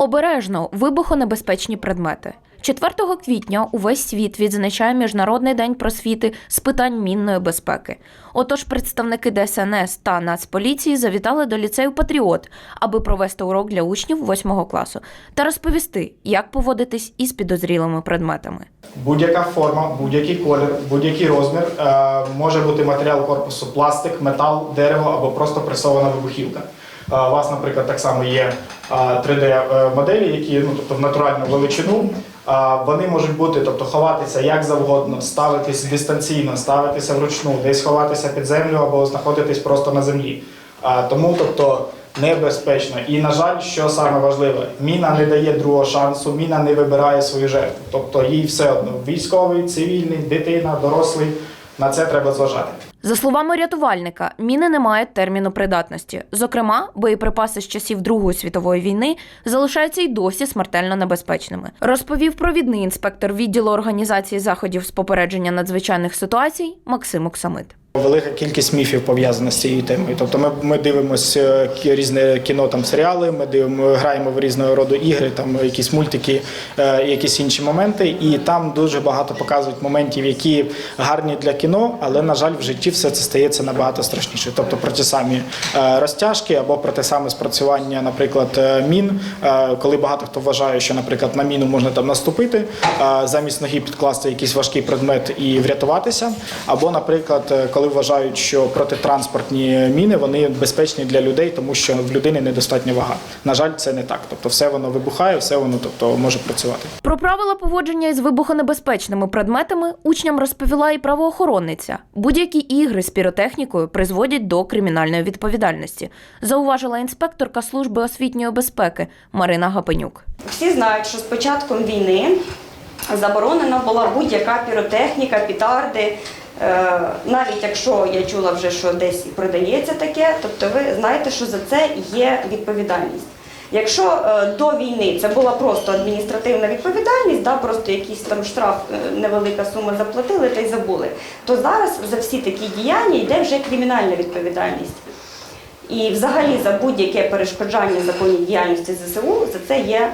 Обережно вибухонебезпечні предмети. 4 квітня увесь світ відзначає Міжнародний день просвіти з питань мінної безпеки. Отож, представники ДСНС та Нацполіції завітали до ліцею Патріот, аби провести урок для учнів 8 класу та розповісти, як поводитись із підозрілими предметами. Будь-яка форма, будь-який колір, будь-який розмір е, може бути матеріал корпусу пластик, метал, дерево або просто пресована вибухівка. Е, У вас, наприклад, так само є 3D-моделі, які ну, тобто в натуральну величину. Е, Вони можуть бути, тобто ховатися як завгодно, ставитись дистанційно, ставитися вручну, десь ховатися під землю або знаходитись просто на землі. Е, Тому, тобто, небезпечно. І, на жаль, що саме важливе, міна не дає другого шансу, міна не вибирає свою жертву. Тобто їй все одно військовий, цивільний, дитина, дорослий. На це треба зважати. За словами рятувальника, міни не мають терміну придатності. Зокрема, боєприпаси з часів Другої світової війни залишаються й досі смертельно небезпечними. Розповів провідний інспектор відділу організації заходів з попередження надзвичайних ситуацій Максим Оксамит. Велика кількість міфів пов'язана з цією темою. Тобто ми, ми дивимося різне кіно, там серіали, ми дивимо, граємо в різного роду ігри, там якісь мультики, е, якісь інші моменти. І там дуже багато показують моментів, які гарні для кіно, але на жаль, в житті все це стається набагато страшніше. Тобто про ті самі е, розтяжки або про те саме спрацювання, наприклад, е, мін, е, коли багато хто вважає, що, наприклад, на міну можна там наступити, е, замість ноги підкласти якийсь важкий предмет і врятуватися. Або, наприклад, е, коли вважають, що протитранспортні міни вони безпечні для людей, тому що в людини недостатня вага. На жаль, це не так. Тобто, все воно вибухає, все воно тобто може працювати. Про правила поводження із вибухонебезпечними предметами учням розповіла і правоохоронниця. Будь-які ігри з піротехнікою призводять до кримінальної відповідальності, зауважила інспекторка служби освітньої безпеки Марина Гапенюк. Всі знають, що з початком війни заборонена була будь-яка піротехніка, пітарди. Е, Навіть якщо я чула вже, що десь і продається таке, тобто ви знаєте, що за це є відповідальність. Якщо е, до війни це була просто адміністративна відповідальність, да, просто якийсь там штраф, е, невелика сума заплатили та й забули, то зараз за всі такі діяння йде вже кримінальна відповідальність. І взагалі за будь-яке перешкоджання законній діяльності ЗСУ за це є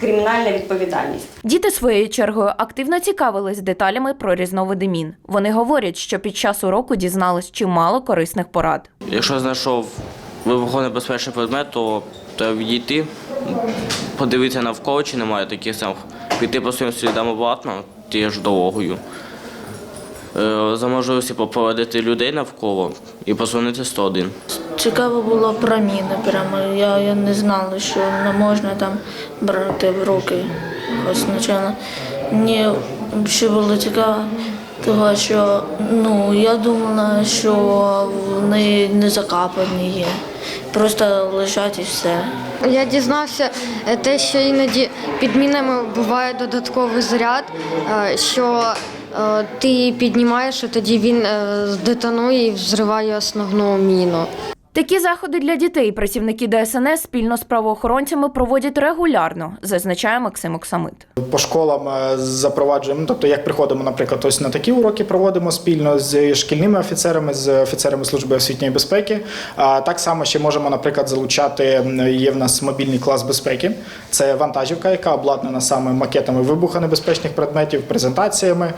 кримінальна відповідальність. Діти своєю чергою активно цікавились деталями про різновиди мін. Вони говорять, що під час уроку дізнались чимало корисних порад. Якщо знайшов вибухонебезпечний предмет, то треба відійти, подивитися навколо, чи немає таких самих, піти по своїм слідам обратно тією ж дорогою. Е, За можливості попередити людей навколо і позвонити 101. Цікаво було про міни. Прямо я, я не знала, що не можна там брати в руки. Ось спочатку. Мені ще було цікаво, того, що ну, я думала, що вони не закапані є. Просто лежать і все. Я дізнався е, те, що іноді під мінами буває додатковий заряд, е, що е, ти піднімаєш, і тоді він детонує і взриває основну міну. Такі заходи для дітей працівники ДСНС спільно з правоохоронцями проводять регулярно, зазначає Максим Оксамит. По школам е, запроваджуємо, ну, тобто як приходимо, наприклад, ось на такі уроки проводимо спільно з шкільними офіцерами, з офіцерами служби освітньої безпеки. А так само ще можемо, наприклад, залучати є в нас мобільний клас безпеки. Це вантажівка, яка обладнана саме макетами вибухонебезпечних предметів, презентаціями,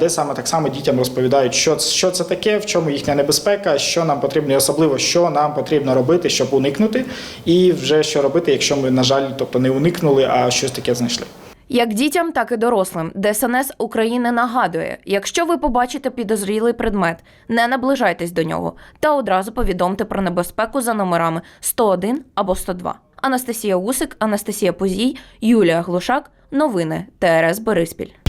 де саме так само дітям розповідають, що, що це таке, в чому їхня небезпека, що нам потрібно, і особливо нам потрібно робити, щоб уникнути, і вже що робити, якщо ми, на жаль, тобто не уникнули, а щось таке знайшли. Як дітям, так і дорослим. ДСНС України нагадує: якщо ви побачите підозрілий предмет, не наближайтесь до нього та одразу повідомте про небезпеку за номерами 101 або 102. Анастасія Усик, Анастасія Позій, Юлія Глушак. Новини ТРС Бориспіль.